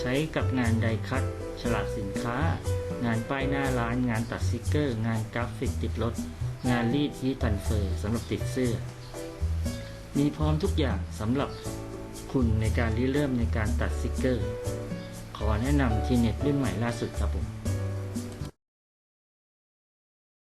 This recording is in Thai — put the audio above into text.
ใช้กับงานไดคัตฉลากสินค้า งานป้ายหน้าร้าน งานตัดสติกเกอร์ งานกราฟิกติดรถ งานรีดฮีตันเฟอร์สำหรับติดเสื้อ มีพร้อมทุกอย่างสำหรับคุณในการริเริ่มในการตัดสติกเกอร์ ขอแนะนำทีเน็ตรุ่นใหม่ล่าสุดครับผม